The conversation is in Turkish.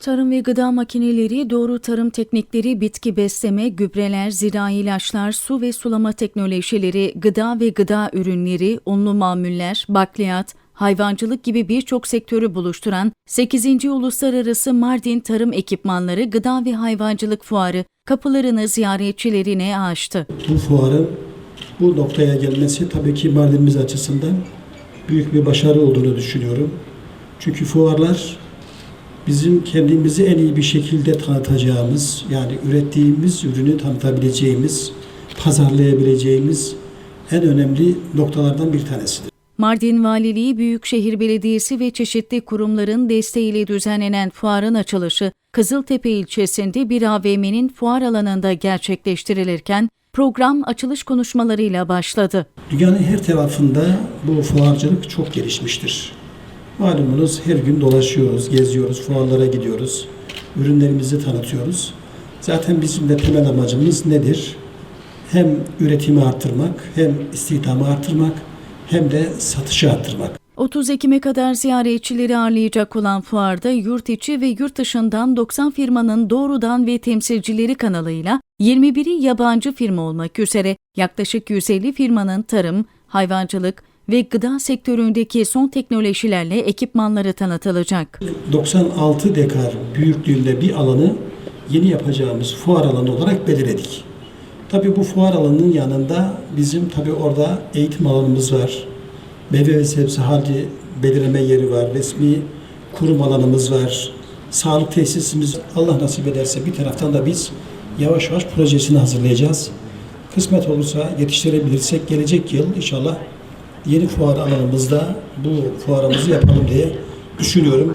Tarım ve gıda makineleri, doğru tarım teknikleri, bitki besleme, gübreler, zirai ilaçlar, su ve sulama teknolojileri, gıda ve gıda ürünleri, unlu mamuller, bakliyat, hayvancılık gibi birçok sektörü buluşturan 8. Uluslararası Mardin Tarım Ekipmanları Gıda ve Hayvancılık Fuarı kapılarını ziyaretçilerine açtı. Bu fuarın bu noktaya gelmesi tabii ki Mardinimiz açısından büyük bir başarı olduğunu düşünüyorum. Çünkü fuarlar bizim kendimizi en iyi bir şekilde tanıtacağımız, yani ürettiğimiz ürünü tanıtabileceğimiz, pazarlayabileceğimiz en önemli noktalardan bir tanesidir. Mardin Valiliği, Büyükşehir Belediyesi ve çeşitli kurumların desteğiyle düzenlenen fuarın açılışı Kızıltepe ilçesinde bir AVM'nin fuar alanında gerçekleştirilirken program açılış konuşmalarıyla başladı. Dünyanın her tarafında bu fuarcılık çok gelişmiştir. Malumunuz her gün dolaşıyoruz, geziyoruz, fuarlara gidiyoruz, ürünlerimizi tanıtıyoruz. Zaten bizim de temel amacımız nedir? Hem üretimi arttırmak, hem istihdamı arttırmak, hem de satışı arttırmak. 30 Ekim'e kadar ziyaretçileri ağırlayacak olan fuarda yurt içi ve yurt dışından 90 firmanın doğrudan ve temsilcileri kanalıyla 21'i yabancı firma olmak üzere yaklaşık 150 firmanın tarım, hayvancılık ve gıda sektöründeki son teknolojilerle ekipmanları tanıtılacak. 96 dekar büyüklüğünde bir alanı yeni yapacağımız fuar alanı olarak belirledik. Tabii bu fuar alanının yanında bizim tabii orada eğitim alanımız var. Meyve ve sebze halde belirleme yeri var. Resmi kurum alanımız var. Sağlık tesisimiz Allah nasip ederse bir taraftan da biz yavaş yavaş projesini hazırlayacağız. Kısmet olursa yetiştirebilirsek gelecek yıl inşallah yeni fuar alanımızda bu fuarımızı yapalım diye düşünüyorum.